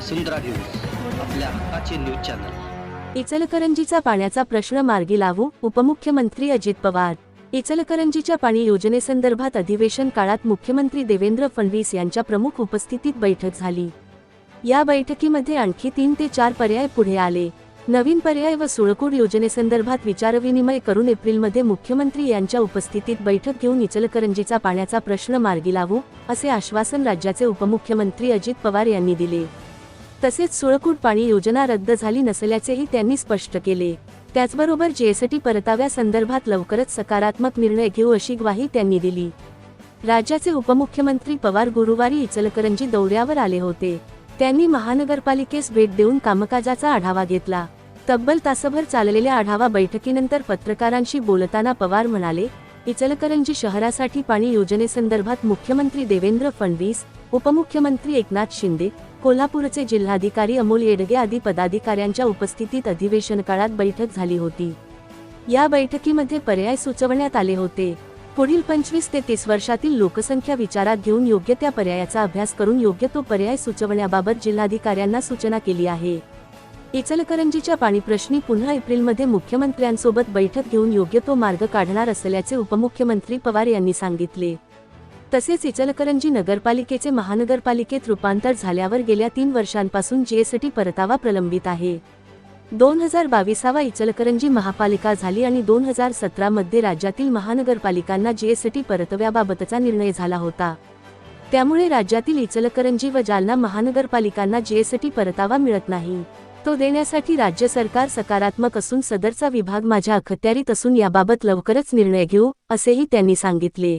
वसुंधरा news आपल्या हक्काचे news channel. इचलकरंजीचा पाण्याचा प्रश्न मार्गी लावू उपमुख्यमंत्री अजित पवार. इचलकरंजीच्या पाणी योजनेसंदर्भात अधिवेशन काळात मुख्यमंत्री देवेंद्र फडणवीस यांच्या प्रमुख उपस्थितीत बैठक झाली. या बैठकीमध्ये आणखी तीन ते चार पर्याय पुढे आले. नवीन पर्याय व सुळकूड योजनेसंदर्भात विचारविनिमय करून एप्रिलमध्ये मुख्यमंत्री यांच्या उपस्थितीत बैठक घेऊन इचलकरंजीचा पाण्याचा प्रश्न मार्गी लावू असे आश्वासन राज्याचे उपमुख्यमंत्री अजित पवार यांनी दिले. तसेच सुळकूट पाणी योजना रद्द झाली नसल्याचेही त्यांनी स्पष्ट केले. त्याचबरोबर जीएसटी परताव्यासंदर्भात लवकरच सकारात्मक निर्णय घेऊ अशी ग्वाही त्यांनी दिली. राज्याचे उपमुख्यमंत्री पवार गुरुवारी इचलकरंजी दौऱ्यावर आले होते. त्यांनी महानगरपालिकेस भेट देऊन कामकाजाचा आढावा घेतला. तब्बल तासभर चाललेल्या आढावा बैठकीनंतर पत्रकारांशी बोलताना पवार म्हणाले इचलकरंजी शहरासाठी पाणी योजनेसंदर्भात मुख्यमंत्री देवेंद्र फडणवीस उपमुख्यमंत्री एकनाथ शिंदे कोल्हापूरचे जिल्हाधिकारी अमोल येडगे आदी पदाधिकाऱ्यांच्या उपस्थितीत अधिवेशन काळात बैठक झाली होती. या बैठकीमध्ये पर्याय सुचवण्यात आले होते. पुढील पंचवीस ते तीस वर्षातील लोकसंख्या विचारात घेऊन योग्य त्या पर्यायाचा अभ्यास करून योग्य तो पर्याय सुचवण्याबाबत जिल्हाधिकाऱ्यांना सूचना केली आहे. इचलकरंजीच्या पाणीप्रश्नी पुन्हा एप्रिलमध्ये मुख्यमंत्र्यांसोबत बैठक घेऊन योग्य तो मार्ग काढणार असल्याचे उपमुख्यमंत्री पवार यांनी सांगितले. तसेच इचलकरंजी नगरपालिकेचे महानगरपालिकेत रूपांतर झाल्यावर गेल्या तीन वर्षांपासून जीएसटी परतावा प्रलंबित आहे. दोन हजार बावीसावा इचलकरंजी महापालिका झाली आणि दोन हजार सतरामध्ये राज्यातील महानगरपालिकांना जीएसटी परतव्याबाबतचा निर्णय झाला होता. त्यामुळे राज्यातील इचलकरंजी व जालना महानगरपालिकांना जीएसटी परतावा मिळत नाही. तो देण्यासाठी राज्य सरकार सकारात्मक असून सदरचा विभाग माझ्या अखत्यारीत असून याबाबत लवकरच निर्णय घेऊ असेही त्यांनी सांगितले.